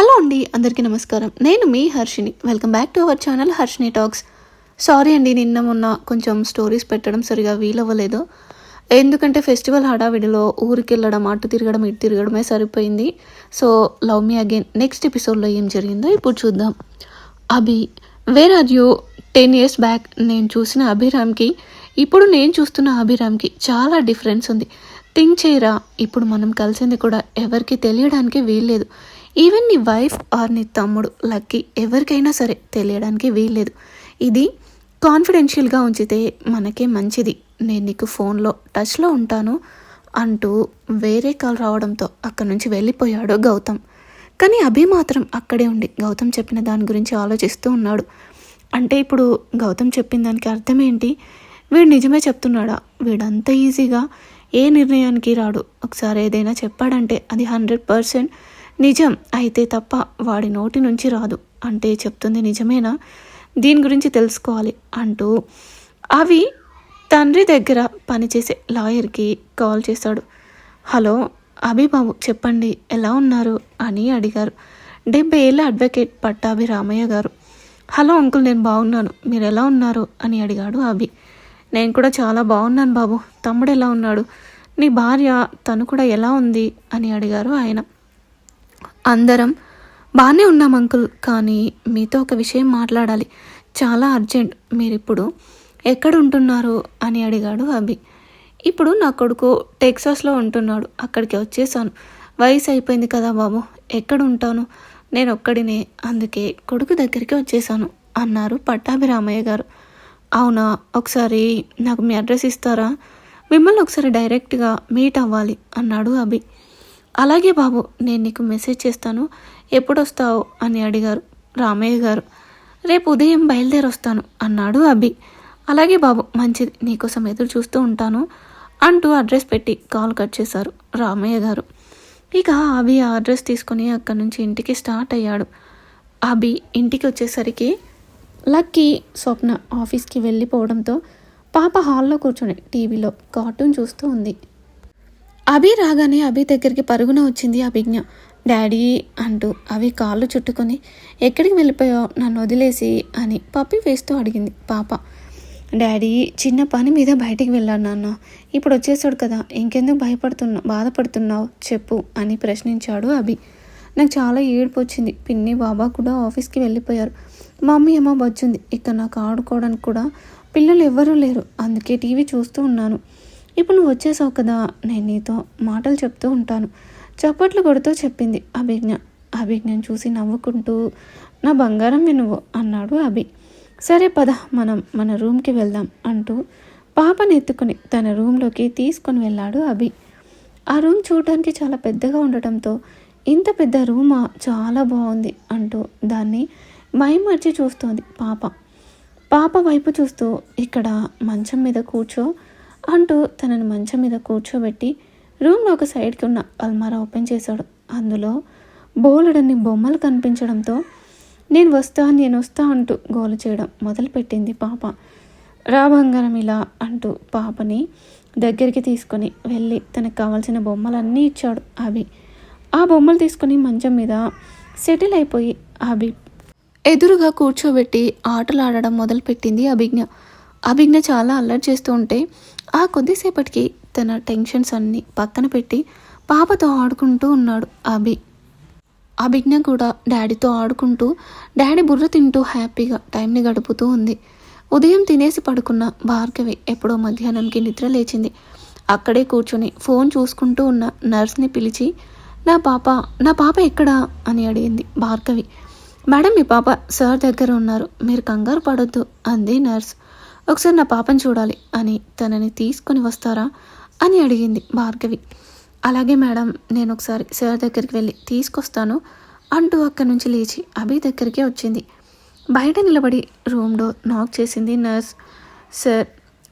Hello అండి అందరికీ నమస్కారం. నేను మీ Harshini welcome back to our channel Harshini talks sorry అండి నిన్న మొన్న కొంచెం స్టోరీస్ పెట్టడం సరిగా వీలవ్వలేదు. ఎందుకంటే ఫెస్టివల్ హడావిడిలో ఊరికి వెళ్ళడం అటు తిరగడం ఇటు తిరగడమే సరిపోయింది. So love me again next ఎపిసోడ్లో ఏం జరిగిందో ఇప్పుడు చూద్దాం. Abhi where are you ten years back నేను చూసిన అభిరామ్కి ఇప్పుడు నేను చూస్తున్న అభిరామ్కి చాలా డిఫరెన్స్ ఉంది. థింక్ చేయరా ఇప్పుడు మనం కలిసింది కూడా ఎవరికి తెలియడానికి వీల్లేదు. ఈవెన్ నీ వైఫ్ ఆర్ నీ తమ్ముడు లక్కీ ఎవరికైనా సరే తెలియడానికి వీల్లేదు. ఇది కాన్ఫిడెన్షియల్గా ఉంచితే మనకే మంచిది. నేను నీకు ఫోన్లో టచ్లో ఉంటాను అంటూ వేరే కాల్ రావడంతో అక్కడి నుంచి వెళ్ళిపోయాడు గౌతమ్. కానీ అభి మాత్రం అక్కడే ఉండి గౌతమ్ చెప్పిన దాని గురించి ఆలోచిస్తూ ఉన్నాడు. అంటే ఇప్పుడు గౌతమ్ చెప్పిన దానికి అర్థం ఏంటి వీడు నిజమే చెప్తున్నాడా? వీడంత ఈజీగా ఏ నిర్ణయానికి రాడు? ఒకసారి ఏదైనా చెప్పాడంటే అది హండ్రెడ్ పర్సెంట్ నిజం అయితే తప్ప వాడి నోటి నుంచి రాదు. అంటే చెప్తుంది నిజమేనా? దీని గురించి తెలుసుకోవాలి అంటూ అవి తండ్రి దగ్గర పనిచేసే లాయర్కి కాల్ చేశాడు హలో అభిబాబు చెప్పండి ఎలా ఉన్నారు? అని అడిగారు. డెబ్బై ఏళ్ళ అడ్వకేట్ పట్టాభి రామయ్య గారు. హలో అంకుల్ నేను బాగున్నాను. మీరు ఎలా ఉన్నారు? అని అడిగాడు అభి. నేను కూడా చాలా బాగున్నాను బాబు. తమ్ముడు ఎలా ఉన్నాడు? నీ భార్య తను కూడా ఎలా ఉంది? అని అడిగారు ఆయన. అందరం బాగానే ఉన్నాం అంకుల్. కానీ మీతో ఒక విషయం మాట్లాడాలి. చాలా అర్జెంట్. మీరిప్పుడు ఎక్కడ ఉంటున్నారు అని అడిగాడు అభి. ఇప్పుడు నా కొడుకు టెక్సాస్లో ఉంటున్నాడు. అక్కడికి వచ్చేసాను. వయసు అయిపోయింది కదా బాబు. ఎక్కడ ఉంటాను నేను ఒక్కడినే అందుకే కొడుకు దగ్గరికి వచ్చేసాను అన్నారు పట్టాభిరామయ్య గారు. అవునా? ఒకసారి నాకు మీ అడ్రస్ ఇస్తారా? మిమ్మల్ని ఒకసారి డైరెక్ట్గా మీట్ అవ్వాలి అన్నాడు అభి. అలాగే బాబు నేను నీకు మెసేజ్ చేస్తాను. ఎప్పుడు వస్తావు అని అడిగారు రామయ్య గారు. రేపు ఉదయం బయలుదేరొస్తాను అన్నాడు అభి. అలాగే బాబు మంచిది. నీకోసం ఎదురు చూస్తూ ఉంటాను అంటూ అడ్రస్ పెట్టి కాల్ కట్ చేశారు రామయ్య గారు. ఇక అభి ఆ అడ్రస్ తీసుకుని అక్కడి నుంచి ఇంటికి స్టార్ట్ అయ్యాడు. అభి ఇంటికి వచ్చేసరికి లక్కీ స్వప్న ఆఫీస్కి వెళ్ళిపోవడంతో పాప హాల్లో కూర్చొని టీవీలో కార్టూన్ చూస్తూ ఉంది. అభి రాగానే అభి దగ్గరికి పరుగున వచ్చింది అభిజ్ఞ. డాడీ అంటూ అవి కాళ్ళు చుట్టుకొని ఎక్కడికి వెళ్ళిపోయావు? నన్ను వదిలేసి అని పప్పి వేస్తూ అడిగింది పాప. డాడీ చిన్న పని మీద బయటికి వెళ్ళాను నాన్న. ఇప్పుడు వచ్చేసాడు కదా. ఇంకెందుకు భయపడుతున్నా బాధపడుతున్నావు? చెప్పు అని ప్రశ్నించాడు అభి. నాకు చాలా ఏడుపు వచ్చింది. పిన్ని బాబా కూడా ఆఫీస్కి వెళ్ళిపోయారు. మమ్మీ ఏమో వచ్చింది. ఇక నాకు ఆడుకోవడానికి కూడా పిల్లలు ఎవ్వరూ లేరు. అందుకే టీవీ చూస్తూ ఉన్నాను. ఇప్పుడు నువ్వు వచ్చేసావు కదా? నేను నీతో మాటలు చెప్తూ ఉంటాను. చప్పట్లు కొడుతూ చెప్పింది అభిజ్ఞ. అభిజ్ఞను చూసి నవ్వుకుంటూ నా బంగారం నువ్వు అన్నాడు అభి. సరే పద మనం మన రూమ్కి వెళ్దాం అంటూ పాపని ఎత్తుకుని తన రూమ్లోకి తీసుకొని వెళ్ళాడు అభి. ఆ రూమ్ చూడడానికి చాలా పెద్దగా ఉండటంతో ఇంత పెద్ద రూమా? చాలా బాగుంది అంటూ దాన్ని మైమర్చి చూస్తోంది పాప. పాప వైపు చూస్తూ ఇక్కడ మంచం మీద కూర్చో అంటూ తనని మంచం మీద కూర్చోబెట్టి రూమ్లో ఒక సైడ్కి ఉన్న అల్మారా ఓపెన్ చేశాడు. అందులో బోలెడన్ని బొమ్మలు కనిపించడంతో నేను వస్తా నేను వస్తా అంటూ గోలు చేయడం మొదలుపెట్టింది పాప. రా బంగారం ఇలా అంటూ పాపని దగ్గరికి తీసుకొని వెళ్ళి తనకు కావాల్సిన బొమ్మలన్నీ ఇచ్చాడు అభి. ఆ బొమ్మలు తీసుకొని మంచం మీద సెటిల్ అయిపోయి అభి ఎదురుగా కూర్చోబెట్టి ఆటలు ఆడడం మొదలుపెట్టింది అభిజ్ఞ. అభిజ్ఞ చాలా అల్లరి చేస్తూ ఉంటే ఆ కొద్దిసేపటికి తన టెన్షన్స్ అన్నీ పక్కన పెట్టి పాపతో ఆడుకుంటూ ఉన్నాడు అభి. అభిజ్ఞ కూడా డాడీతో ఆడుకుంటూ డాడీ బుర్ర తింటూ హ్యాపీగా టైంని గడుపుతూ ఉంది. ఉదయం తినేసి పడుకున్న భార్గవి ఎప్పుడో మధ్యాహ్నంకి నిద్ర లేచింది. అక్కడే కూర్చొని ఫోన్ చూసుకుంటూ ఉన్న నర్స్ని పిలిచి నా పాప నా పాప ఎక్కడా? అని అడిగింది భార్గవి. మేడం మీ పాప సార్ దగ్గర ఉన్నారు. మీరు కంగారు పడొద్దు అంది నర్స్. ఒకసారి నా పాపను చూడాలి అని తనని తీసుకొని వస్తారా? అని అడిగింది భార్గవి. అలాగే మేడం నేను ఒకసారి సార్ దగ్గరికి వెళ్ళి తీసుకొస్తాను అంటూ అక్కడి నుంచి లేచి అభి దగ్గరికి వచ్చింది. బయట నిలబడి రూమ్ డోర్ నాక్ చేసింది నర్స్. సార్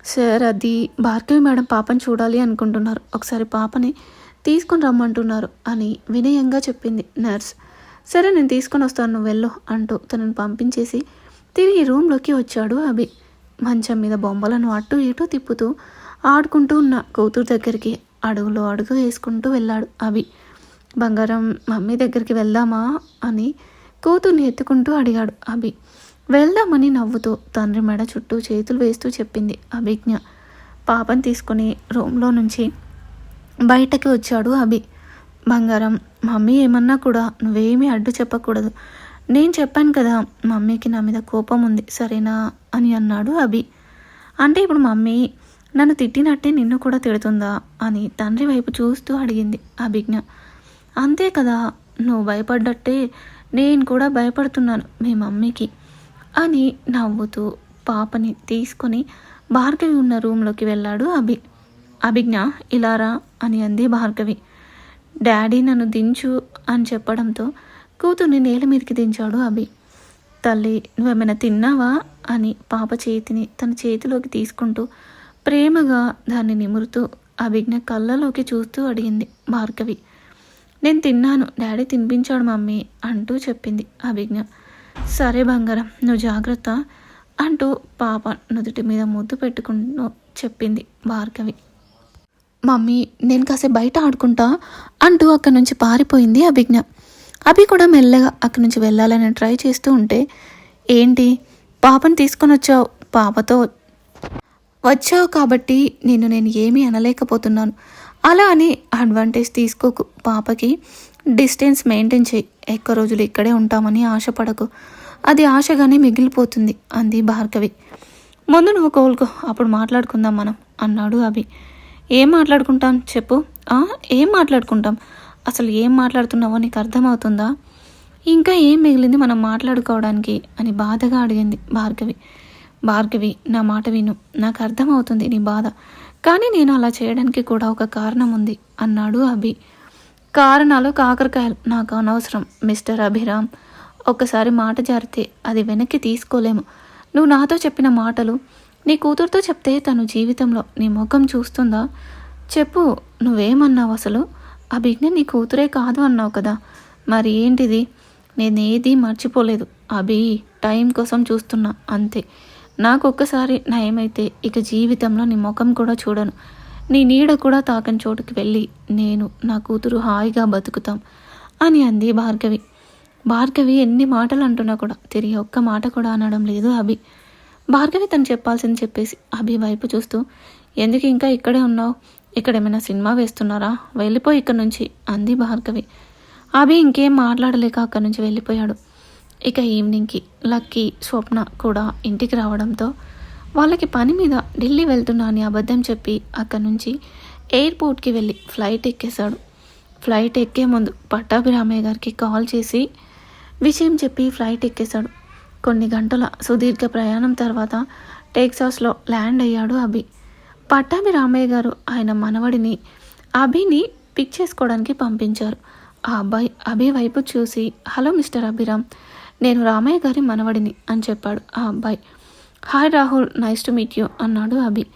సార్ అది భార్గవి మేడం పాపని చూడాలి అనుకుంటున్నారు. ఒకసారి పాపని తీసుకొని రమ్మంటున్నారు అని వినయంగా చెప్పింది నర్స్. సరే నేను తీసుకొని వస్తాను నువ్వు వెళ్ళు అంటూ తనను పంపించేసి తిరిగి రూమ్లోకి వచ్చాడు అభి. మంచం మీద బొమ్మలను అటు ఇటు తిప్పుతూ ఆడుకుంటూ ఉన్న కూతురు దగ్గరికి అడుగులో అడుగు వేసుకుంటూ వెళ్ళాడు అవి. బంగారం మమ్మీ దగ్గరికి వెళ్దామా? అని కూతుర్ని ఎత్తుకుంటూ అడిగాడు అభి. వెళ్దామని నవ్వుతూ తండ్రి మెడ చుట్టూ చేతులు వేస్తూ చెప్పింది అభిజ్ఞ. పాపని తీసుకుని రూమ్లో నుంచి బయటకి వచ్చాడు అభి. బంగారం మమ్మీ ఏమన్నా కూడా నువ్వేమీ అడ్డు చెప్పకూడదు. నేను చెప్పాను కదా మమ్మీకి నా మీద కోపం ఉంది. సరేనా? అని అన్నాడు అభి. అంటే ఇప్పుడు మమ్మీ నన్ను తిట్టినట్టే నిన్ను కూడా తిడుతుందా అని తండ్రి వైపు చూస్తూ అడిగింది అభిజ్ఞ. అంతే కదా నువ్వు భయపడ్డట్టే నేను కూడా భయపడుతున్నాను మీ మమ్మీకి అని నవ్వుతూ పాపని తీసుకొని భార్గవి ఉన్న రూమ్లోకి వెళ్ళాడు అభి. అభిజ్ఞ ఇలారా అని అంది భార్గవి. డాడీ నన్ను దించు అని చెప్పడంతో కూతుర్ని నేల మీదకి దించాడు అభి. తల్లి నువ్వేమైనా తిన్నావా? అని పాప చేతిని తన చేతిలోకి తీసుకుంటూ ప్రేమగా దాన్ని నిమురుతూ అభిజ్ఞ కళ్ళలోకి చూస్తూ అడిగింది భార్గవి. నేను తిన్నాను డాడీ తినిపించాడు మమ్మీ అంటూ చెప్పింది అభిజ్ఞ. సరే బంగారం నువ్వు జాగ్రత్త అంటూ పాప నుదుటి మీద ముద్దు పెట్టుకుంటూ చెప్పింది భార్గవి. మమ్మీ నేను కాసేపు బయట ఆడుకుంటా అంటూ అక్కడి నుంచి పారిపోయింది అభిజ్ఞ. అభి కూడా మెల్లగా అక్కడి నుంచి వెళ్ళాలని ట్రై చేస్తూ ఉంటే ఏంటి? పాపని తీసుకొని వచ్చావు. పాపతో వచ్చావు కాబట్టి నిన్ను నేను ఏమీ అనలేకపోతున్నాను. అలా అని అడ్వాంటేజ్ తీసుకోకు. పాపకి డిస్టెన్స్ మెయింటైన్ చేయి. ఎక్కువ రోజులు ఇక్కడే ఉంటామని ఆశపడకు. అది ఆశగానే మిగిలిపోతుంది అంది భార్గవి. ముందు నువ్వు కోలుకో. అప్పుడు మాట్లాడుకుందాం మనం అన్నాడు అభి. ఏం మాట్లాడుకుంటాం? చెప్పు. ఏం మాట్లాడుకుంటాం? అసలు ఏం మాట్లాడుతున్నావో నీకు అర్థమవుతుందా? ఇంకా ఏం మిగిలింది మనం మాట్లాడుకోవడానికి? అని బాధగా అడిగింది భార్గవి. భార్గవి నా మాట విను. నాకు అర్థమవుతుంది నీ బాధ. కానీ నేను అలా చేయడానికి కూడా ఒక కారణం ఉంది అన్నాడు అభి. కారణాలు కాకరకాయలు. నాకు అనవసరం మిస్టర్ అభిరామ్. ఒక్కసారి మాట జారితే అది వెనక్కి తీసుకోలేము. నువ్వు నాతో చెప్పిన మాటలు నీ కూతురుతో చెప్తే తను జీవితంలో నీ ముఖం చూస్తుందా? చెప్పు నువ్వేమన్నావు అసలు? అభిజ్ఞ నీ కూతురే కాదు అన్నావు కదా. మరి ఏంటిది? నేనేది మర్చిపోలేదు. అభి టైం కోసం చూస్తున్నా. అంతే. నాకు ఒక్కసారి నయమైతే ఇక జీవితంలో నీ ముఖం కూడా చూడను. నీ నీడ కూడా తాకని చోటుకి వెళ్ళి నేను నా కూతురు హాయిగా బతుకుతాం అని అంది భార్గవి. భార్గవి ఎన్ని మాటలు అంటున్నా కూడా తిరిగి ఒక్క మాట కూడా అనడం లేదు అభి. భార్గవి తను చెప్పాల్సింది చెప్పేసి అభి వైపు చూస్తూ ఎందుకు ఇంకా ఇక్కడే ఉన్నావు? ఇక్కడ ఏమైనా సినిమా వేస్తున్నారా? వెళ్ళిపోయి ఇక్కడ నుంచి అంది భార్గవి. అభి ఇంకేం మాట్లాడలేక అక్కడి నుంచి వెళ్ళిపోయాడు. ఇక ఈవినింగ్కి లక్కీ స్వప్న కూడా ఇంటికి రావడంతో వాళ్ళకి పని మీద ఢిల్లీ వెళ్తున్నా అని అబద్ధం చెప్పి అక్కడి నుంచి ఎయిర్పోర్ట్కి వెళ్ళి ఫ్లైట్ ఎక్కేశాడు. ఫ్లైట్ ఎక్కే ముందు పట్టాభిరామయ్య గారికి కాల్ చేసి విషయం చెప్పి ఫ్లైట్ ఎక్కేశాడు. కొన్ని గంటల సుదీర్ఘ ప్రయాణం తర్వాత టెక్సాస్లో ల్యాండ్ అయ్యాడు అభి. పట్టాభి రామయ్య గారు ఆయన మనవడిని అభిని పిక్ చేసుకోవడానికి పంపించారు. ఆ అబ్బాయి అభి వైపు చూసి హలో మిస్టర్ అభిరామ్ నేను రామయ్య గారి మనవడిని అని చెప్పాడు ఆ అబ్బాయి. Hi Rahul nice to meet you అన్నాడు అభి.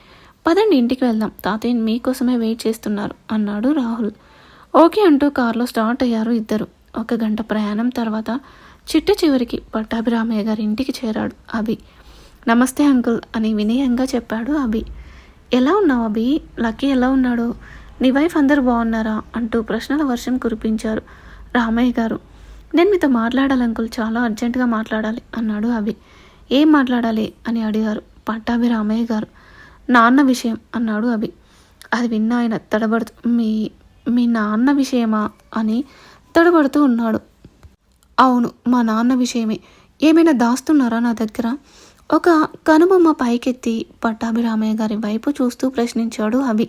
పదండి ఇంటికి వెళ్దాం. తాతయ్య మీకోసమే వెయిట్ చేస్తున్నారు అన్నాడు రాహుల్. ఓకే అంటూ కారులో స్టార్ట్ అయ్యారు ఇద్దరు. ఒక గంట ప్రయాణం తర్వాత చిట్ట చివరికి పట్టాభిరామయ్య గారి ఇంటికి చేరాడు అభి. నమస్తే అంకుల్ అని వినయంగా చెప్పాడు అభి. ఎలా ఉన్నావు అభి లక్కీ ఎలా ఉన్నాడు? నీ వైఫ్ అందరూ బాగున్నారా? అంటూ ప్రశ్నల వర్షం కురిపించారు రామయ్య గారు. నేను మీతో మాట్లాడాలి అంకుల్ చాలా అర్జెంటుగా మాట్లాడాలి అన్నాడు అభి. ఏం మాట్లాడాలి? అని అడిగారు పట్టాభి రామయ్య గారు. నాన్న విషయం అన్నాడు అభి. అది విన్న ఆయన తడబడుతూ మీ మీ నాన్న విషయమా? అని తడబడుతూ ఉన్నాడు. అవును మా నాన్న విషయమే. ఏమైనా దాస్తున్నారా నా దగ్గర? ఒక కనుబొమ్మ పైకెత్తి పట్టాభిరామయ్య గారి వైపు చూస్తూ ప్రశ్నించాడు అభి.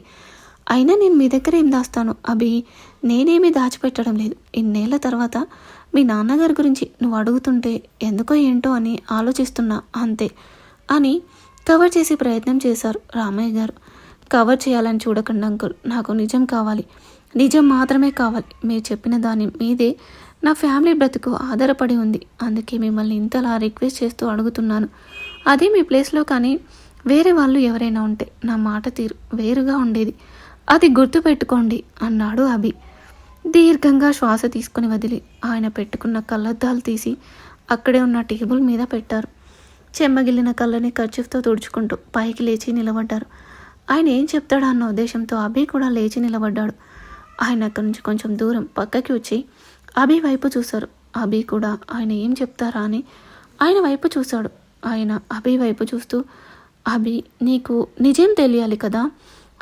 అయినా నేను మీ దగ్గర ఏం దాస్తాను? అభి నేనేమీ దాచిపెట్టడం లేదు. ఇన్నేళ్ళ తర్వాత మీ నాన్నగారి గురించి నువ్వు అడుగుతుంటే ఎందుకో ఏంటో అని ఆలోచిస్తున్నా అంతే అని కవర్ చేసే ప్రయత్నం చేశారు రామయ్య గారు. కవర్ చేయాలని చూడకండి అంకుల్ నాకు నిజం కావాలి. నిజం మాత్రమే కావాలి. మీరు చెప్పిన దాని మీదే నా ఫ్యామిలీ బ్రతుకు ఆధారపడి ఉంది. అందుకే మిమ్మల్ని ఇంతలా రిక్వెస్ట్ చేస్తూ అడుగుతున్నాను. అదే మీ ప్లేస్లో కానీ వేరే వాళ్ళు ఎవరైనా ఉంటే నా మాట తీరు వేరుగా ఉండేది. అది గుర్తుపెట్టుకోండి అన్నాడు అభి. దీర్ఘంగా శ్వాస తీసుకుని వదిలి ఆయన పెట్టుకున్న కళ్ళద్దాలు తీసి అక్కడే ఉన్న టేబుల్ మీద పెట్టారు. చెమ్మగిల్లిన కళ్ళని ఖర్చుతో తుడుచుకుంటూ పైకి లేచి నిలబడ్డారు. ఆయన ఏం చెప్తాడా అన్న ఉద్దేశంతో అభి కూడా లేచి నిలబడ్డాడు. ఆయన అక్కడి నుంచి కొంచెం దూరం పక్కకి వచ్చి అభి వైపు చూశారు. అభి కూడా ఆయన ఏం చెప్తారా? అని ఆయన వైపు చూశాడు. ఆయన అభి వైపు చూస్తూ అభి నీకు నిజం తెలియాలి కదా?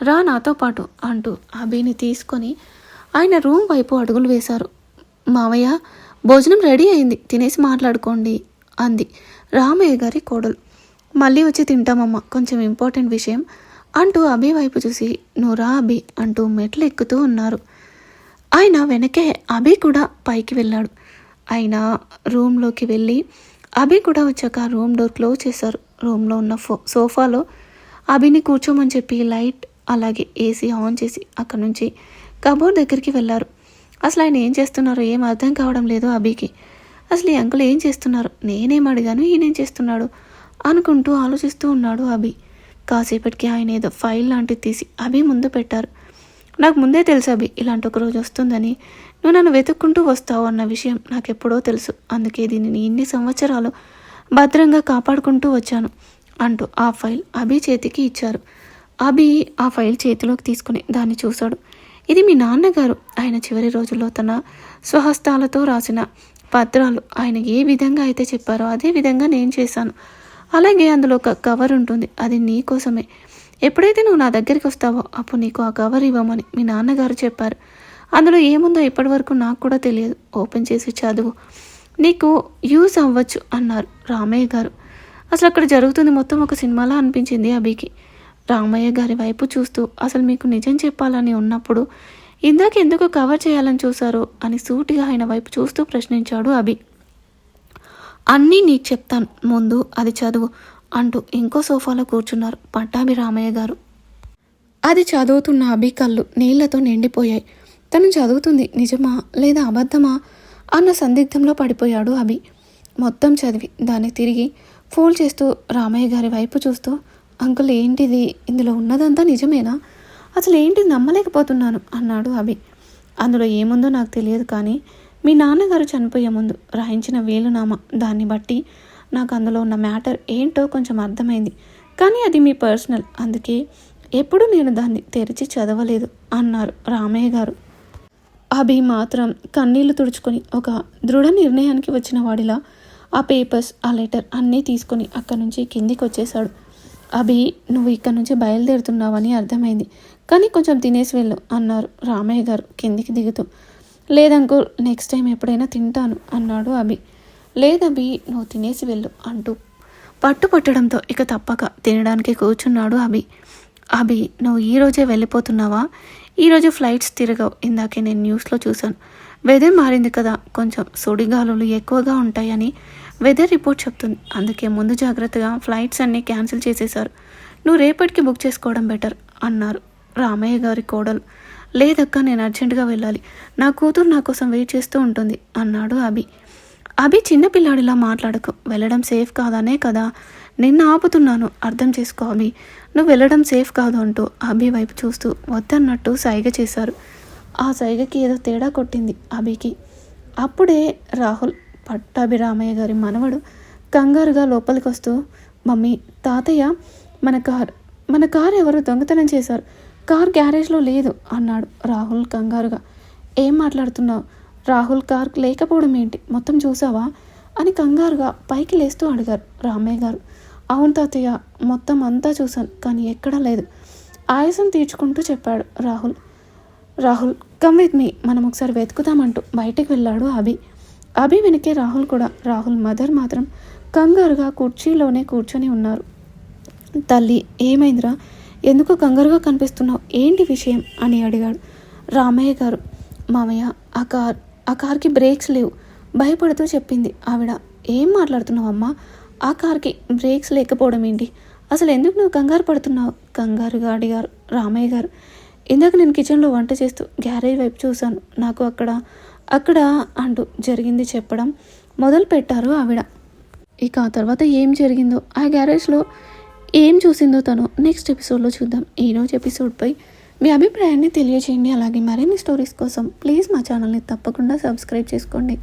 రా నాతో పాటు అంటూ అభిని తీసుకొని ఆయన రూమ్ వైపు అడుగులు వేశారు. మావయ్య భోజనం రెడీ అయింది. తినేసి మాట్లాడుకోండి అంది రామయ్య గారి కోడలు. మళ్ళీ వచ్చి తింటామమ్మ. కొంచెం ఇంపార్టెంట్ విషయం అంటూ అభి వైపు చూసి నువ్వు రా అభి అంటూ మెట్లు ఎక్కుతూ ఉన్నారు. ఆయన వెనకే అభి కూడా పైకి వెళ్ళాడు. ఆయన రూమ్లోకి వెళ్ళి అభి కూడా వచ్చాక రూమ్ డోర్ క్లోజ్ చేశారు. రూమ్లో ఉన్న ఫో సోఫాలో అభిని కూర్చోమని చెప్పి లైట్ అలాగే ఏసీ ఆన్ చేసి అక్కడ నుంచి కబోర్డ్ దగ్గరికి వెళ్ళారు. అసలు ఆయన ఏం చేస్తున్నారో ఏం అర్థం కావడం లేదు అభికి. అసలు ఈ అంకుల్ ఏం చేస్తున్నారు? నేనేం అడిగాను ఈయనేం చేస్తున్నాడు? అనుకుంటూ ఆలోచిస్తూ ఉన్నాడు అభి. కాసేపటికి ఆయన ఏదో ఫైల్ లాంటిది తీసి అభి ముందు పెట్టారు. నాకు ముందే తెలుసు అభి ఇలాంటి ఒక రోజు వస్తుందని. నువ్వు నన్ను వెతుక్కుంటూ వస్తావు అన్న విషయం నాకు ఎప్పుడో తెలుసు. అందుకే దీనిని ఇన్ని సంవత్సరాలు భద్రంగా కాపాడుకుంటూ వచ్చాను అంటూ ఆ ఫైల్ అభి చేతికి ఇచ్చారు. అభి ఆ ఫైల్ చేతిలోకి తీసుకుని దాన్ని చూశాడు. ఇది మీ నాన్నగారు. ఆయన చివరి రోజుల్లో తన స్వహస్తాలతో రాసిన పత్రాలు ఆయన ఏ విధంగా అయితే చెప్పారో అదే విధంగా నేను చేశాను. అలాగే అందులో ఒక కవర్ ఉంటుంది. అది నీ కోసమే. ఎప్పుడైతే నువ్వు నా దగ్గరికి వస్తావో అప్పుడు నీకు ఆ కవర్ ఇవ్వమని మీ నాన్నగారు చెప్పారు. అందులో ఏముందో ఇప్పటివరకు నాకు కూడా తెలియదు. ఓపెన్ చేసి చదువు. నీకు యూజ్ అవ్వచ్చు అన్నారు రామయ్య గారు. అసలు అక్కడ జరుగుతుంది మొత్తం ఒక సినిమాలా అనిపించింది అభికి. రామయ్య గారి వైపు చూస్తూ అసలు మీకు నిజం చెప్పాలని ఉన్నప్పుడు ఇందాక ఎందుకు కవర్ చేయాలని చూశారో అని సూటిగా ఆయన వైపు చూస్తూ ప్రశ్నించాడు అభి. అన్నీ నీకు చెప్తాను. ముందు అది చదువు అంటూ ఇంకో సోఫాలో కూర్చున్నారు పట్టాభి రామయ్య గారు. అది చదువుతున్న అభి కళ్ళు నీళ్ళతో నిండిపోయాయి. తను చదువుతుంది నిజమా లేదా అబద్ధమా? అన్న సందిగ్ధంలో పడిపోయాడు అభి. మొత్తం చదివి దాన్ని తిరిగి ఫోల్డ్ చేస్తూ రామయ్య గారి వైపు చూస్తూ అంకుల్ ఏంటిది? ఇందులో ఉన్నదంతా నిజమేనా? అసలు ఏంటి నమ్మలేకపోతున్నాను? అన్నాడు అభి. అందులో ఏముందో నాకు తెలియదు కానీ మీ నాన్నగారు చనిపోయే ముందు రాయించిన వేలునామా దాన్ని బట్టి నాకు అందులో ఉన్న మ్యాటర్ ఏంటో కొంచెం అర్థమైంది. కానీ అది మీ పర్సనల్ అందుకే ఎప్పుడు నేను దాన్ని తెరిచి చదవలేదు అన్నారు రామయ్య గారు. అభి మాత్రం కన్నీళ్ళు తుడుచుకొని ఒక దృఢ నిర్ణయానికి వచ్చిన వాడిలా ఆ పేపర్స్ ఆ లెటర్ అన్నీ తీసుకొని అక్కడి నుంచి కిందికి వచ్చేశాడు అభి నువ్వు ఇక్కడ నుంచి బయలుదేరుతున్నావని అర్థమైంది. కానీ కొంచెం తినేసి వెళ్ళు అన్నారు రామయ్య గారు కిందికి దిగుతూ. లేదంకుల్ నెక్స్ట్ టైం ఎప్పుడైనా తింటాను అన్నాడు అభి. లేదభి నువ్వు తినేసి వెళ్ళు అంటూ పట్టు పట్టడంతో ఇక తప్పక తినడానికి కూర్చున్నాడు అభి. అభి నువ్వు ఈరోజే వెళ్ళిపోతున్నావా? ఈరోజు ఫ్లైట్స్ తిరగవు. ఇందాకే నేను న్యూస్లో చూశాను. వెదర్ మారింది కదా. కొంచెం సుడిగాలులు ఎక్కువగా ఉంటాయని వెదర్ రిపోర్ట్ చెప్తుంది. అందుకే ముందు జాగ్రత్తగా ఫ్లైట్స్ అన్నీ క్యాన్సిల్ చేసేశారు. నువ్వు రేపటికి బుక్ చేసుకోవడం బెటర్ అన్నారు రామయ్య గారి కోడలు. లేదక్క నేను అర్జెంటుగా వెళ్ళాలి. నా కూతురు నా కోసం వెయిట్ చేస్తూ ఉంటుంది అన్నాడు అభి. అభి చిన్నపిల్లాడిలా మాట్లాడకు. వెళ్ళడం సేఫ్ కాదనే కదా. నిన్ను ఆపుతున్నాను. అర్థం చేసుకో అభి. నువ్వు వెళ్ళడం సేఫ్ కాదు అంటూ అభి వైపు చూస్తూ వద్దన్నట్టు సైగ చేశారు. ఆ సైగకి ఏదో తేడా కొట్టింది అభికి. అప్పుడే రాహుల్ పట్టాభిరామయ్య గారి మనవడు కంగారుగా లోపలికి వస్తూ మమ్మీ తాతయ్య మన కార్ మన కార్ ఎవరు దొంగతనం చేశారు. కార్ గ్యారేజ్లో లేదు అన్నాడు రాహుల్ కంగారుగా. ఏం మాట్లాడుతున్నావు? రాహుల్ కార్ లేకపోవడం ఏంటి? మొత్తం చూసావా? అని కంగారుగా పైకి లేస్తూ అడిగారు రామయ్య గారు. అవును తాతయ్య మొత్తం అంతా చూశాను కానీ ఎక్కడా లేదు. ఆయాసం తీర్చుకుంటూ చెప్పాడు Rahul. Rahul come with me మనం ఒకసారి వెతుకుతామంటూ బయటికి వెళ్ళాడు అభి. అభి వెనకే రాహుల్ కూడా రాహుల్ మదర్ మాత్రం కంగారుగా కుర్చీలోనే కూర్చొని ఉన్నారు. తల్లి ఏమైందిరా? ఎందుకు కంగారుగా కనిపిస్తున్నావు? ఏంటి విషయం? అని అడిగాడు రామయ్య గారు. మామయ్య ఆ కార్ ఆ కార్కి బ్రేక్స్ లేవు భయపడుతూ చెప్పింది ఆవిడ. ఏం మాట్లాడుతున్నావు అమ్మా ఆ కార్కి బ్రేక్స్ లేకపోవడం ఏంటి? అసలు ఎందుకు నువ్వు కంగారు పడుతున్నావు? కంగారుగా అడిగారు రామయ్య గారు. ఇందాక నేను కిచెన్లో వంట చేస్తూ గ్యారేజ్ వైపు చూశాను. నాకు అక్కడ అక్కడ అంటూ జరిగింది చెప్పడం మొదలు పెట్టారు ఆవిడ. ఇక ఆ తర్వాత ఏం జరిగిందో ఆ గ్యారేజ్లో ఏం చూసిందో తను నెక్స్ట్ ఎపిసోడ్లో చూద్దాం. ఈరోజు ఎపిసోడ్పై మీ అభిప్రాయాన్ని తెలియజేయండి అలాగే మరిన్ని స్టోరీస్ కోసం ప్లీజ్ మా ఛానల్ని తప్పకుండా సబ్స్క్రైబ్ చేసుకోండి.